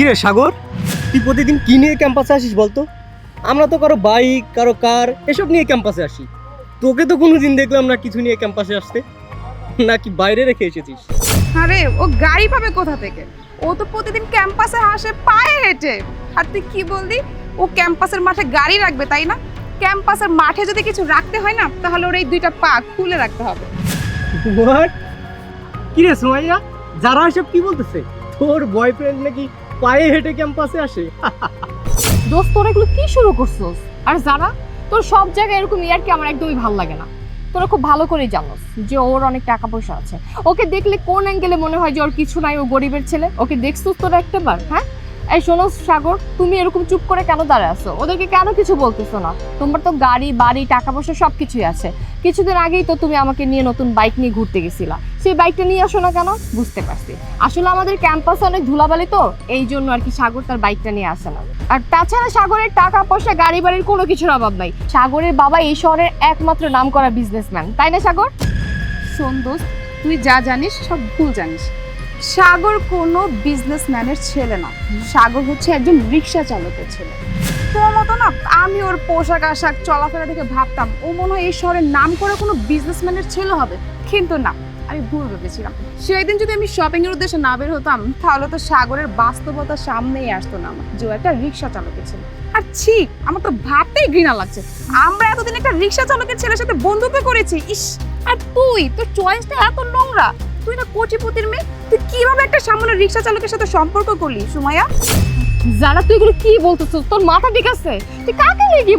কিরে সাগর? তুই প্রতিদিন কি নিয়ে ক্যাম্পাসে আসিস বলতো? আমরা তো কারও বাইক কারও কার এসব নিয়ে ক্যাম্পাসে আসি। তোকে তো কোনো দিন দেখলাম না কিছু নিয়ে ক্যাম্পাসে আসতে। নাকি বাইরে রেখে এসেছিস? আরে ও গাড়ি পাবে কোথা থেকে? ও তো প্রতিদিন ক্যাম্পাসে হাসে পায়ে হেঁটে। আর তুই কি বললি? ও ক্যাম্পাসের মাঠে গাড়ি রাখবে তাই না? ক্যাম্পাসের মাঠে যদি কিছু রাখতে হয় না তাহলে ওর এই দুইটা পা খুলে রাখতে হবে। হোয়াট কিরে সোমাইয়া? যারা এসব কি বলতেছে? তোর বয়ফ্রেন্ড নাকি পায়ে হেঁটে ক্যাম্পাসে আসে। দোস্ত, তোরা এগুলো কি শুরু করছস? আর জানা, তোর সব জায়গায় এরকম ইয়ার কি আমার একদমই ভালো লাগে না। তোরা খুব ভালো করেই জানোস যে ওর অনেক টাকা পয়সা আছে। ওকে দেখলে কোন অ্যাঙ্গেলে মনে হয় যে ওর কিছু নাই, ও গরিবের ছেলে। ওকে দেখছিস তোরা একটা বার হ্যাঁ? এই শোনো সাগর, তুমি এরকম চুপ করে কেন দাঁড়ায় আছো? ওদেরকে কেন কিছু বলতেছো না? তোমার তো গাড়ি, বাড়ি টাকা পয়সা সব কিছুই আছে। কিছুদিন আগেই তো তুমি আমাকে নিয়ে নতুন বাইক নিয়ে ঘুরতে গেছিলা। সেই বাইকটা নিয়ে আসো না কেন? বুঝতে পারছি। আসলে আমাদের ক্যাম্পাসে অনেক ধুলাবালি তো, এই জন্য আর কি সাগর তার বাইকটা নিয়ে আসে না। আর তাছাড়া সাগরের টাকা পয়সা গাড়ি বাড়ির কোনো কিছুর অভাব নাই। সাগরের বাবা এই শহরের একমাত্র নাম করা বিজনেসম্যান তাই না সাগর? শোন দোস্ত, তুই যা জানিস সব ভুল জানিস। সাগর কোনো বিজনেসম্যানের ছেলে না। সাগর হচ্ছে একজন রিক্সা চালকের ছেলে। তোর মতো না, আমি ওর পোশাক আশাক চলাফেরা দেখে ভাবতাম, ও মনে হয় এই শহরের নাম করে কোনো বিজনেসম্যানের ছেলে হবে। কিন্তু না, আমি ভুল ভেবেছিলাম। সেই দিন যদি আমি শপিং এর উদ্দেশ্যে না বের হতাম, তাহলে তো সাগরের বাস্তবতা সামনেই আসতো না আমার। যে একটা রিক্সা চালকের ছেলে। আর ছি, আমার তো ভাবতেই ঘৃণা লাগছে। আমরা এতদিন একটা রিক্সা চালকের ছেলের সাথে বন্ধুত্ব করেছি, ইস! আর তুই, তোর চয়েসটা এত নোংরা। না কোটিপতির মেয়ে? তুই কীভাবে একটা সামান্য রিক্সা চালকের সাথে সম্পর্ক করলি সুমাইয়া? যারা তুই এগুলো কি তোর মাথা ঠিক আছে? তুই কাকে নিয়ে কি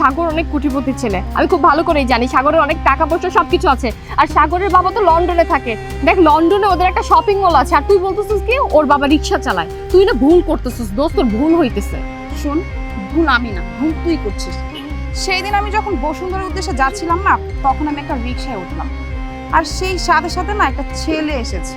সাগর অনেক কোটিপতির ছেলে। আমি খুব ভালো করেই জানি সাগরের অনেক টাকা পয়সা সবকিছু আছে। আর সাগরের বাবা তো লন্ডনে থাকে। দেখ লন্ডনে ওদের একটা শপিং মল আছে। আর তুই বলতেছিস কি ওর বাবা রিক্সা চালায়। তুই না ভুল করতেছিস দোস্ত তোর ভুল হইতেছে। শোন ভুল আমি না ভুল তুই করছিস। সেই দিন আমি যখন বসুন্ধরার উদ্দেশ্যে যাচ্ছিলাম না তখন আমি একটা রিক্সায় উঠলাম। আর সেই সাথে সাথে না একটা ছেলে এসেছে।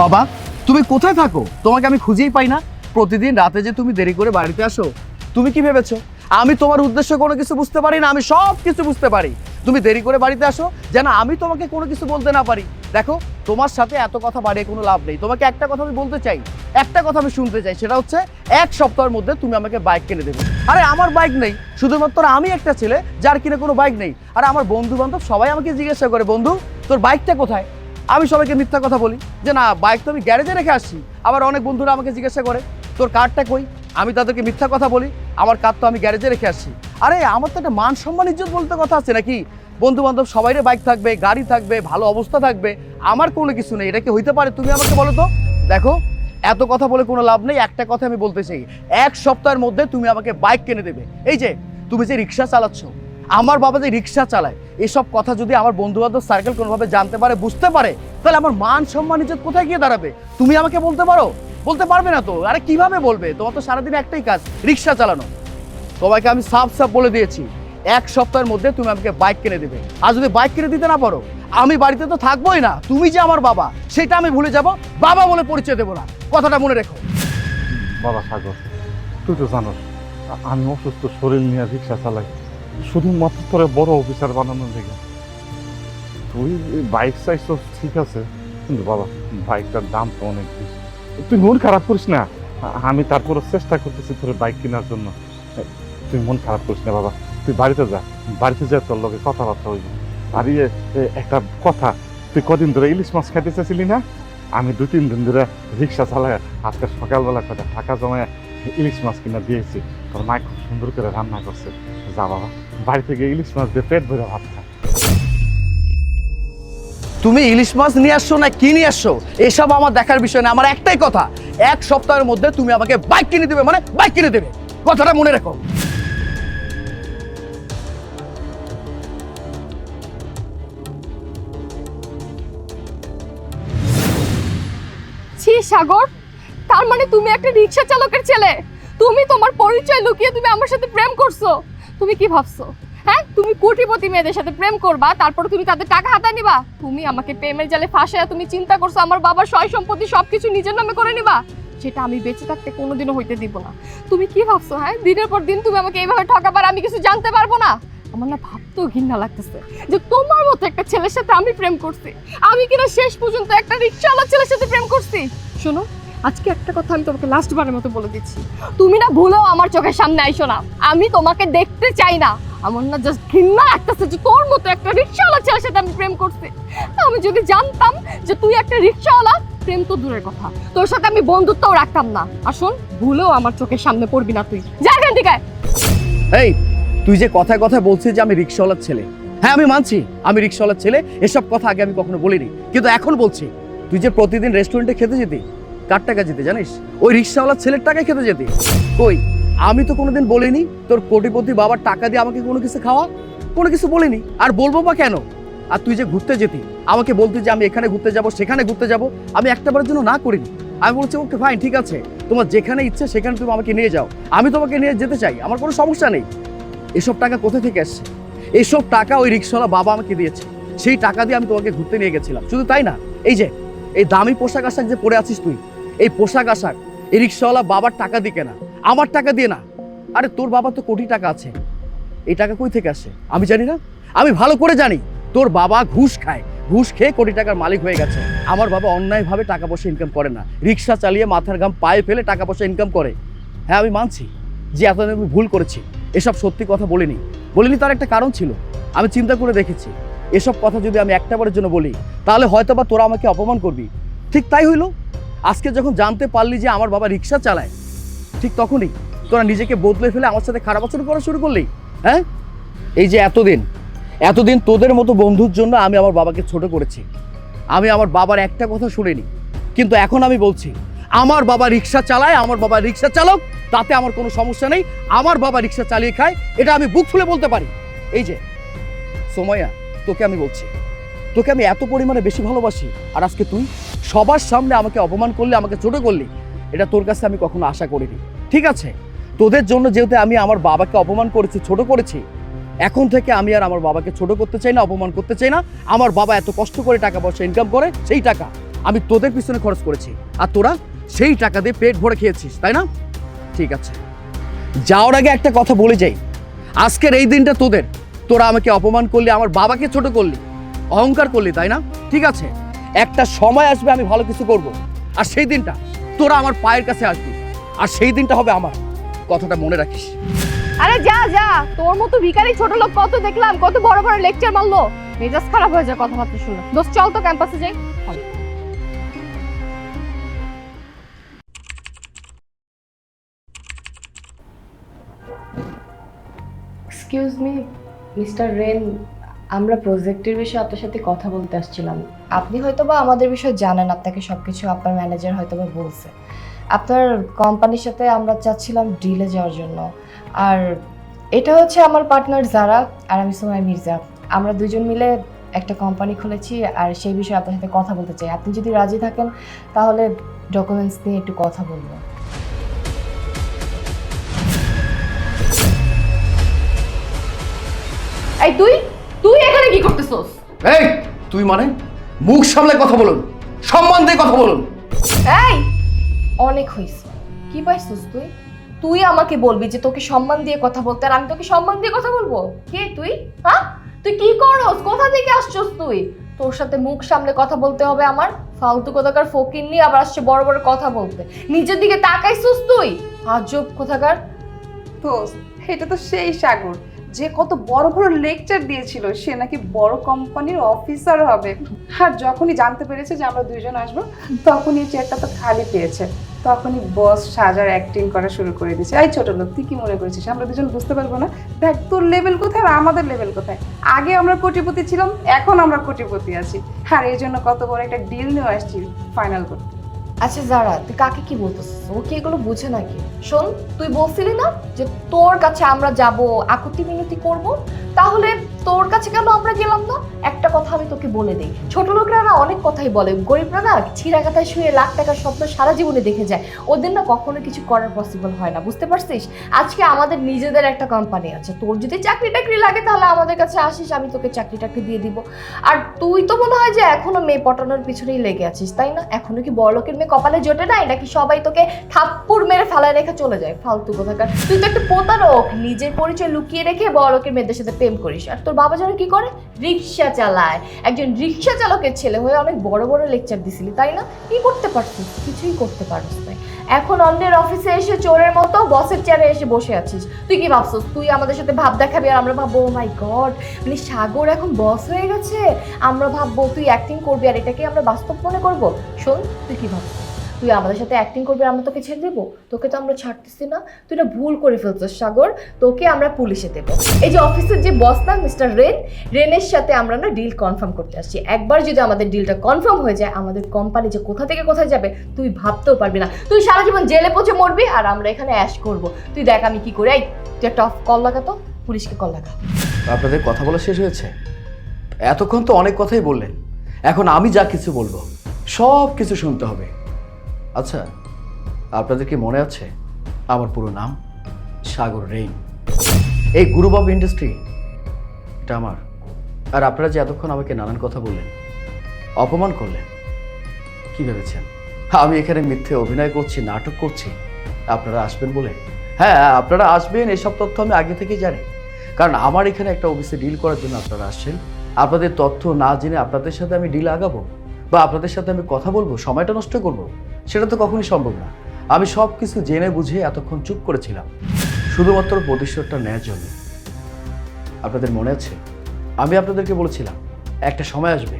বাবা, তুমি কোথায় থাকো? তোমাকে আমি খুঁজেই পাই না। প্রতিদিন রাতে যে তুমি দেরি করে বাড়িতে আসো, তুমি কি ভেবেছো? আমি তোমার উদ্দেশ্য কোনো কিছু বুঝতে পারি না, আমি সব কিছু বুঝতে পারি। তুমি দেরি করে বাড়িতে আসো, যেন আমি তোমাকে কোনো কিছু বলতে না পারি। দেখো, তোমার সাথে এত কথা বাড়িয়ে কোনো লাভ নেই। তোমাকে একটা কথা আমি বলতে চাই, একটা কথা আমি শুনতে চাই, সেটা হচ্ছে, এক সপ্তাহের মধ্যে তুমি আমাকে বাইক কিনে দেবে। আরে, আমার বাইক নেই। শুধুমাত্র আমি একটা ছেলে, যার কিনে কোনো বাইক নেই। আর, আমার বন্ধু বান্ধব সবাই আমাকে জিজ্ঞাসা করে, বন্ধু, তোর বাইকটা কোথায়? আমি সবাইকে মিথ্যা কথা বলি, যে না বাইক তো আমি গ্যারেজে রেখে আসছি। আবার অনেক বন্ধুরা আমাকে জিজ্ঞাসা করে, তোর কারটা কই? আমি তাদেরকে মিথ্যা কথা বলি, আমার কার তো আমি গ্যারেজে রেখে আসছি। আরে, আমার তো একটা মান সম্মান ইজ্জত বলতে কথা আছে নাকি? বন্ধু বান্ধব সবাইরে বাইক থাকবে, গাড়ি থাকবে, ভালো অবস্থা থাকবে, আমার কোনো কিছু নেই, এটা কি হইতে পারে? তুমি আমাকে বলো তো। দেখো, এত কথা বলে কোনো লাভ নেই, একটা কথা আমি বলতে চাই। এক সপ্তাহের মধ্যে তুমি আমাকে বাইক কিনে দেবে। এই যে, তুমি যে রিক্সা চালাচ্ছ, আমার বাবা যে রিক্সা চালায়, এসব কথা যদি আমার বন্ধু বান্ধব সার্কেল কোনোভাবে জানতে পারে, বুঝতে পারে, তাহলে আমার মান সম্মান ইজ্জত কোথায় গিয়ে দাঁড়াবে? তুমি আমাকে বলতে পারো? বলতে পারবে না তো? আরে, কীভাবে বলবে? তোমার তো সারাদিন একটাই কাজ, রিক্সা চালানো। তোমাকে আমি সাফ সাফ বলে দিয়েছি, এক সপ্তাহের মধ্যে তুমি আমাকে বাইক কিনে দেবে। আর যদি বাইক কিনে দিতে না পারো, আমি বাড়িতে তো থাকবোই না, তুমি যে আমার বাবা, সেটা আমি ভুলে যাব, বাবা বলে পরিচয় দেবো না। কথাটা মনে রেখো। বাবা সাগর, তুই তো জানোস আ- আমি অসুস্থ, শরীর নিয়ে রিক্সা চালাই। শুধুমাত্র তোরে বড় অফিসার বানানোর লেগে। তুই বাইক চাইছ, ঠিক আছে, কিন্তু বাবা বাইকটার দাম তো অনেক বেশি। তুই মন খারাপ করিস না, আমি তারপরে চেষ্টা করতেছি তোর বাইক কেনার জন্য। তুই মন খারাপ করিস না বাবা। তুই বাড়িতে যা। বাড়িতে যা, তোর লগে কথাবার্তা হইব। আর ইয়ে একটা কথা। তুই কদিন ধরে ইলিশ মাছ খাইতে চাইছিলি না? আমি দু, তিন দিন ধরে রিক্সা চালায় আজকে সকালবেলা কটা টাকা জমায় ইলিশ মাছ কিনা দিয়েছি। তোর মা খুব সুন্দর করে রান্না করছে। যা বাবা, বাড়ি থেকে ইলিশ মাছ দিয়ে পেট ভরে ভাত খা। তুমি ইলিশ মাছ নিয়ে আসছো না কি নিয়ে আসছো? এসব আমার দেখার বিষয় না, আমার একটাই কথা। এক সপ্তাহের মধ্যে তুমি আমাকে বাইক কিনে দেবে মানে বাইক কিনে দেবে। কথাটা মনে রেখো। সাগর? তার মানে তুমি একটা রিক্সা চালকের ছেলে। তুমি তোমার পরিচয় লুকিয়ে তুমি আমার সাথে প্রেম করছ। তুমি কি ভাবছ? হ্যাঁ? তুমি কোটিপতি মেয়েদের সাথে প্রেম করবা, তারপর তুমি তাদের টাকা হাতা নিবা। তুমি আমাকে প্রেমের জালে ফাঁসায় তুমি চিন্তা করছ, আমার বাবার সয় সম্পত্তি সবকিছু নিজের নামে করে নিবা। সেটা আমি বেঁচে থাকতে কোনোদিনও হইতে দিব না। তুমি কি ভাবছ হ্যাঁ? দিনের পর দিন তুমি আমাকে এইভাবে ঠকাবার আমি কিছু জানতে পারব না? আমার না ভাবতেও ঘৃণা লাগতেছে যে তোমার মতো একটা ছেলের সাথে আমি প্রেম করছি। আমি কিনা শেষ পর্যন্ত একটা রিক্সাওয়ালা ছেলের সাথে প্রেম করছি? শোনো, আজকে একটা কথা আমি তোমাকে লাস্ট বারের মতো বলে দিচ্ছি। তুমি না ভুলেও আমার চোখের সামনে আইসো না। আমি তোমাকে দেখতে চাই না। আমার না জাস্ট ঘৃণা লাগতেছে যে তোর মতো একটা রিক্সাওয়ালা ছেলের সাথে আমি প্রেম করতে আমি যদি জানতাম যে তুই একটা রিক্সাওয়ালা, প্রেম তো দূরের কথা। তোর সাথে আমি বন্ধুত্বও রাখতাম না। আসুন ভুলেও আমার চোখের সামনে পড়বি না তুই। যা এখান থেকে। এই, তুই যে কথায় কথায় বলছিস যে আমি রিক্সাওয়ালার ছেলে। হ্যাঁ আমি মানছি, আমি রিক্সাওয়ালার ছেলে। এসব কথা আগে আমি কখনো বলিনি। কিন্তু এখন বলছি। তুই যে প্রতিদিন রেস্টুরেন্টে খেতে যেতি, কার টাকা যেতে জানিস? ওই রিক্সাওয়ালার ছেলের টাকায় খেতে যেতি। কই, আমি তো কোনোদিন বলিনি, তোর কোটিপতি বাবার টাকা দিয়ে আমাকে কোনো কিছু খাওয়া? কোনো কিছু বলিনি। আর বলব বা কেন? আর তুই যে ঘুরতে যেতি, আমাকে বলতি যে আমি এখানে ঘুরতে যাব, সেখানে ঘুরতে যাব, আমি একটাবারের জন্য না করিনি। আমি বলছি, ওকে ফাইন ঠিক আছে। তোমার যেখানে ইচ্ছে সেখানে তুমি আমাকে নিয়ে যাও। আমি তোমাকে নিয়ে যেতে চাই, আমার কোনো সমস্যা নেই। এসব টাকা কোথা থেকে আসছে? এসব টাকা ওই রিক্সাওয়ালা বাবা আমাকে দিয়েছে। সেই টাকা দিয়ে আমি তোমাকে ঘুরতে নিয়ে গেছিলাম। শুধু তাই না? এই যে এই দামি পোশাক আশাক যে পরে আছিস তুই, এই পোশাক আশাক, এই রিক্সাওয়ালা বাবার টাকা দিয়ে কেনা, আমার টাকা দিয়ে না। আরে তোর বাবা তো কোটি টাকা আছে, এই টাকা কই থেকে আসে? আমি জানি না। আমি ভালো করে জানি, তোর বাবা ঘুষ খায়, ঘুষ খেয়ে কোটি টাকার মালিক হয়ে গেছে। আমার বাবা অন্যায়ভাবে টাকা পয়সা ইনকাম করে না। রিক্সা চালিয়ে মাথার ঘাম পায়ে ফেলে টাকা পয়সা ইনকাম করে। হ্যাঁ আমি মানছি যে এতদিন আমি ভুল করেছি। এসব সত্যি কথা বলিনি। বলিনি তার একটা কারণ ছিল। আমি চিন্তা করে দেখেছি। এসব কথা যদি আমি একটা বারের জন্য বলি, তাহলে হয়তো বা তোরা আমাকে অপমান করবি। ঠিক তাই হইল? আজকে যখন জানতে পারলি যে আমার বাবা রিক্সা চালায়, ঠিক তখনই তোরা নিজেকে বদলে ফেলে আমার সাথে খারাপ আচরণ করা শুরু করলি হ্যাঁ? এই যে এতদিন এতদিন তোদের মতো বন্ধুর জন্য আমি আমার বাবাকে ছোট করেছি। আমি আমার বাবার একটা কথা শুনিনি, কিন্তু এখন আমি বলছি, আমার বাবা রিক্সা চালায়, আমার বাবা রিক্সা চালক, তাতে আমার কোনো সমস্যা নেই, আমার বাবা রিক্সা চালিয়ে খায়, এটা আমি বুক ফুলে বলতে পারি। এই যে সময়া তোকে আমি বলছি। তোকে আমি এত পরিমাণে বেশি ভালোবাসি। আর আজকে তুই সবার সামনে আমাকে অপমান করলে, আমাকে ছোট করলি, এটা তোর কাছে আমি কখনো আশা করিনি। ঠিক আছে? তোদের জন্য যেহেতু আমি আমার বাবাকে অপমান করেছি, ছোট করেছি, এখন থেকে আমি আর আমার বাবাকে ছোট করতে চাই না, অপমান করতে চাই না। আমার বাবা এত কষ্ট করে টাকা পয়সা ইনকাম করে, সেই টাকা আমি তোদের পিছনে খরচ করেছি। আর তোরা সেই টাকা দিয়ে পেট ভরে খেয়েছিস, তাই না? ঠিক আছে। যাওয়ার আগে একটা কথা বলে যাই। আজকের এই দিনটা তোদের। তোরা আমাকে অপমান করলি আমার বাবাকে ছোট করলি অহংকার করলি তাই না? ঠিক আছে একটা সময় আসবে আমি ভালো কিছু করব। আর সেই দিনটা তোরা আমার পায়ের কাছে আসবি আর সেই দিনটা হবে আমার। কথাটা মনে রাখিস। আরে যা যা তোর মতো ভিখারি ছোট লোক কত দেখলাম কত বড় বড় লেকচার মারলো। মেজাজ খারাপ হয়ে যায় কথাবার্তা শুনে। দোস্ত চল তো ক্যাম্পাসে যাই। এক্সকিউজ মি মিস্টার রেন, আমরা প্রজেক্টের বিষয়ে আপনার সাথে কথা বলতে আসছিলাম। আপনি হয়তো বা আমাদের বিষয়ে জানেন, আপনাকে সব কিছু আপনার ম্যানেজার হয়তো বা বলছে। আপনার কোম্পানির সাথে আমরা চাচ্ছিলাম ডিলে যাওয়ার জন্য। আর এটা হচ্ছে আমার পার্টনার যারা, আর আমি সোমাই মির্জা। আমরা দুজন মিলে একটা কোম্পানি খুলেছি, আর সেই বিষয়ে আপনার সাথে কথা বলতে চাই। আপনি যদি রাজি থাকেন, তাহলে ডকুমেন্টস নিয়ে একটু কথা বলব। এই তুই তুই এখানে কি করতেছস? এই তুই মানে? মুখ সামলে কথা বলুন সম্মান দিয়ে কথা বলুন। এই অনেক হয়েছে। কি পাইছিস তুই? তুই আমাকে বলবি যে তোকে সম্মান দিয়ে কথা বলতে আর আমি তোকে সম্মান দিয়ে কথা বলব? কে তুই? হ্যাঁ? তুই কি করস? কোথা থেকে আসছস তুই? তোর সাথে মুখ সামলে কথা বলতে হবে আমার ফালতু কোথাকার ফকির নিয়ে আবার আসছে বড় বড় কথা বলতে। নিজের দিকে তাকাইছিস তুই? আজব কোথাকার। দোস্ত এটা তো সেই সাগর। যে কত বড় বড় লেকচার দিয়েছিল, সে নাকি বড় কোম্পানির অফিসার হবে। আর যখনই জানতে পেরেছে যে আমরা দুইজন আসব, তখনই চেয়ারটা তো খালি পেয়েছে। তখনই বস সাজার অ্যাক্টিং করা শুরু করে দিয়েছে। এই ছোট লোক, তুই কি মনে করেছিস? আমরা দুজন বুঝতে পারব না। দেখ, তোর লেভেল কোথায় আর আমাদের লেভেল কোথায়? আগে আমরা কোটিপতি ছিলাম, এখন আমরা কোটিপতি আছি। আর এই জন্য কত বড় একটা ডিল নিয়ে আসছি ফাইনাল করতে। আচ্ছা যারা তুই কাকে কি বলতেছিস? ও কি এগুলো বুঝে নাকি? শোন, তুই বলছিলি না যে তোর কাছে আমরা যাব আকুতি মিনতি করব? তাহলে তোর কাছে কেন আমরা গেলাম না? আমি তোকে বলে দিই। ছোট লোকরা না অনেক কথাই বলে। গরিবরা না ছিঁড়া কাথায় শুয়ে লাখ টাকার স্বপ্ন সারা জীবনে দেখে যায়। ওদের না কখনো কিছু করার পসিবল হয় না। বুঝতে পারছিস? আজকে আমাদের নিজেদের একটা কোম্পানি আছে। তোর যদি চাকরি টাকরি লাগে তাহলে আমাদের কাছে আসিস, আমি তোকে চাকরি টাকরি দিয়ে দিব। আর তুই তো মনে হয় যে এখনও মেয়ে পটানোর পিছনেই লেগে আছিস, তাই না? এখনও কি বড়লোকের মেয়ে কপালে জোটে নাই, নাকি সবাই তোকে থাপ্পুর মেরে ফেলায় রেখে চলে যায়? ফালতু কোথাকার। তুই তো একটা প্রতারক। নিজের পরিচয় লুকিয়ে রেখে বড়লোকের মেয়েদের সাথে প্রেম করিস। আর তোর বাবা যেন কি করে? রিক্সা চালায়। একজন রিক্সা চালকের ছেলে হয়ে অনেক বড় বড় লেকচার দিছিলি, তাই না? কি করতে পারছিস? কিছুই করতে পারছিস না। এখন অন্যের অফিসে এসে চোরের মতো বসের চেয়ারে এসে বসে আছিস। তুই কি ভাবছিস? তুই আমাদের সাথে ভাব দেখাবি আর আমরা ভাববো ও মাই গড মানে সাগর এখন বস হয়ে গেছে। আমরা ভাববো তুই অ্যাক্টিং করবি আর এটাকে আমরা বাস্তব মনে করব? শোন, তুই কি ভাবছিস? তুই আমাদের সাথে অ্যাক্টিং করবি আমরা তোকে ছেড়ে দেবো? তোকে তো আমরা ছাড়তেছি না। তুই না ভুল করে ফেলছিস, সাগর। তোকে আমরা পুলিশে দেবো। এই যে অফিসের যে বস না মিস্টার রেন, রেনের সাথে আমরা না ডিল কনফার্ম করতে আসছি। একবার যদি আমাদের ডিলটা কনফার্ম হয়ে যায়, আমাদের কোম্পানি যে কোথা থেকে কোথায় যাবে, তুই ভাবতেও পারবি না। তুই সারা জীবন জেলে পচে মরবি আর আমরা এখানে অ্যাশ করব। তুই দেখ আমি কি করি। এই, তুই একটা কল লাগাতো পুলিশকে কল লাগা। আপনাদের কথা বলা শেষ হয়েছে। এতক্ষণ তো অনেক কথাই বললেন। এখন আমি যা কিছু বলব সব কিছু শুনতে হবে। আচ্ছা আপনাদের কি মনে আছে আমার পুরো নাম? সাগর রেইন। এই গুরুবাব ইন্ডাস্ট্রি এটা আমার। আর আপনারা যে এতক্ষণ আমাকে নানান কথা বললেন, অপমান করলেন, কি ভেবেছেন? আমি এখানে মিথ্যে অভিনয় করছি, নাটক করছি, আপনারা আসবেন বলে? হ্যাঁ আপনারা আসবেন, এসব তথ্য আমি আগে থেকেই জানি। কারণ আমার এখানে একটা অফিসে ডিল করার জন্য আপনারা আসছেন। আপনাদের তথ্য না জেনে আপনাদের সাথে আমি ডিল আগাবো? বা আপনাদের সাথে আমি কথা বলব? সময়টা নষ্ট করব? সেটা তো কখনই সম্ভব না। আমি সব কিছু জেনে বুঝে এতক্ষণ চুপ করেছিলাম। শুধুমাত্র প্রতিশোধটা নেওয়ার জন্য। আপনাদের মনে আছে? আমি আপনাদেরকে বলেছিলাম, একটা সময় আসবে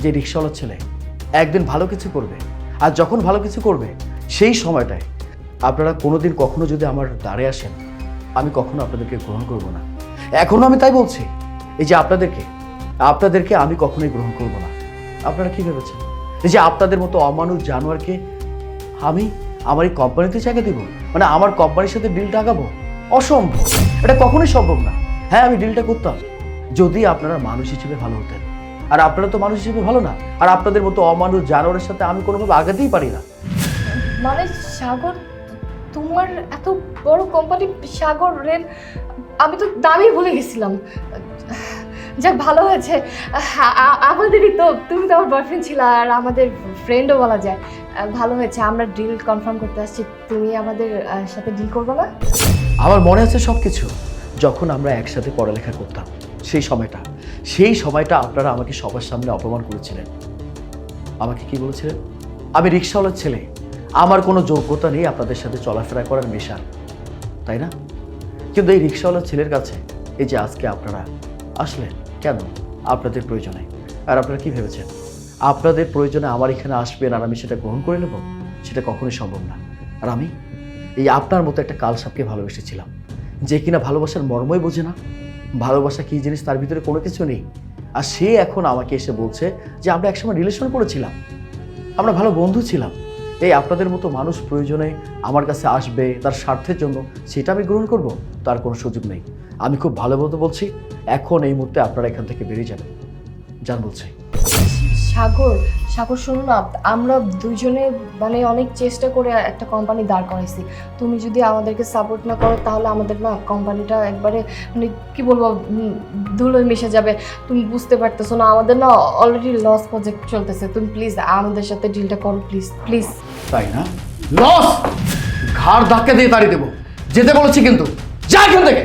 যে রিক্সাওয়ালার ছেলে একদিন ভালো কিছু করবে। আর যখন ভালো কিছু করবে, সেই সময়টায় আপনারা কোনোদিন কখনো যদি আমার দ্বারে আসেন, আমি কখনো আপনাদেরকে গ্রহণ করব না। এখনও আমি তাই বলছি। এই যে আপনাদেরকে আপনাদেরকে আমি কখনোই গ্রহণ করব না। আপনারা কি ভেবেছেন? যে আপনাদের মতো অমানুষ জানোয়ারকে আমি আমার এই কোম্পানিতে জায়গা দেবো? মানে আমার কোম্পানির সাথে ডিলটা আগাবো অসম্ভব। এটা কখনোই সম্ভব না। হ্যাঁ আমি ডিলটা করতাম। যদি আপনারা মানুষ হিসেবে ভালো হতেন। আর আপনারা তো মানুষ হিসেবে ভালো না। আর আপনাদের মতো অমানুষ জানোয়ারের সাথে আমি কোনোভাবে আগাতেই পারি না। মানে সাগর, তোমার এত বড় কোম্পানি সাগর রেন আমি তো দামই ভুলে গেছিলাম। যাক, ভালো হয়েছে। আমাদেরই তো, তুমি তো আমার বয়ফ্রেন্ড ছিল আর আমাদের ফ্রেন্ডও বলা যায়। ভালো হয়েছে, আমরা ডিল কনফার্ম করতে আসছি। তুমি আমাদের সাথে ডিল করবে না? আমার মনে আছে সব কিছু যখন আমরা একসাথে পড়ালেখা করতাম। সেই সময়টা সেই সময়টা আপনারা আমাকে সবার সামনে অপমান করেছিলেন। আমাকে কি বলেছিলেন? আমি রিক্সাওয়ালার ছেলে, আমার কোনো যোগ্যতা নেই আপনাদের সাথে চলাফেরা করার মেশার, তাই না? কিন্তু এই রিক্সাওয়ালার ছেলের কাছে, এই যে আজকে আপনারা আসলেন কেন আপনাদের প্রয়োজনে? আর আপনারা কি ভেবেছেন? আপনাদের প্রয়োজনে আমার এখানে আসবেন আর আমি সেটা গ্রহণ করে নেব? সেটা কখনোই সম্ভব না। আর আমি এই আপনার মতো একটা কাল সাপকে ভালোবেসেছিলাম, যে কিনা ভালোবাসার মর্মই বোঝে না। ভালোবাসা কী জিনিস তার ভিতরে কোনো কিছু নেই। আর সে এখন আমাকে এসে বলছে যে আমরা একসময় রিলেশন করেছিলাম। আমরা ভালো বন্ধু ছিলাম। এই আপনাদের মতো মানুষ প্রয়োজনে আমার কাছে আসবে তার স্বার্থের জন্য, সেটা আমি গ্রহণ করব, তার কোনো সুযোগ নেই। আমি খুব ভালো মতো বলছি এখন এই মুহূর্তে আপনারা এখান থেকে বেরিয়ে যাবেন। জান বলছি। সাগর সাগর শোনো না আমরা দুজনে মানে অনেক চেষ্টা করে একটা কোম্পানি দাঁড় করাইছি। তুমি যদি আমাদেরকে সাপোর্ট না করো তাহলে আমাদের না কোম্পানিটা একবারে মানে কি বলব ধুলোয় মিশে যাবে। তুমি বুঝতে পারতেছো না আমাদের না অলরেডি লস প্রজেক্ট চলতেছে। তুমি প্লিজ আমাদের সাথে ডিলটা করো প্লিজ প্লিজ তাই না? লস ঘাড় ধাক্কা দিয়ে তাড়িয়ে দেবো। যেতে বলেছি কিন্তু। যা এখান থেকে!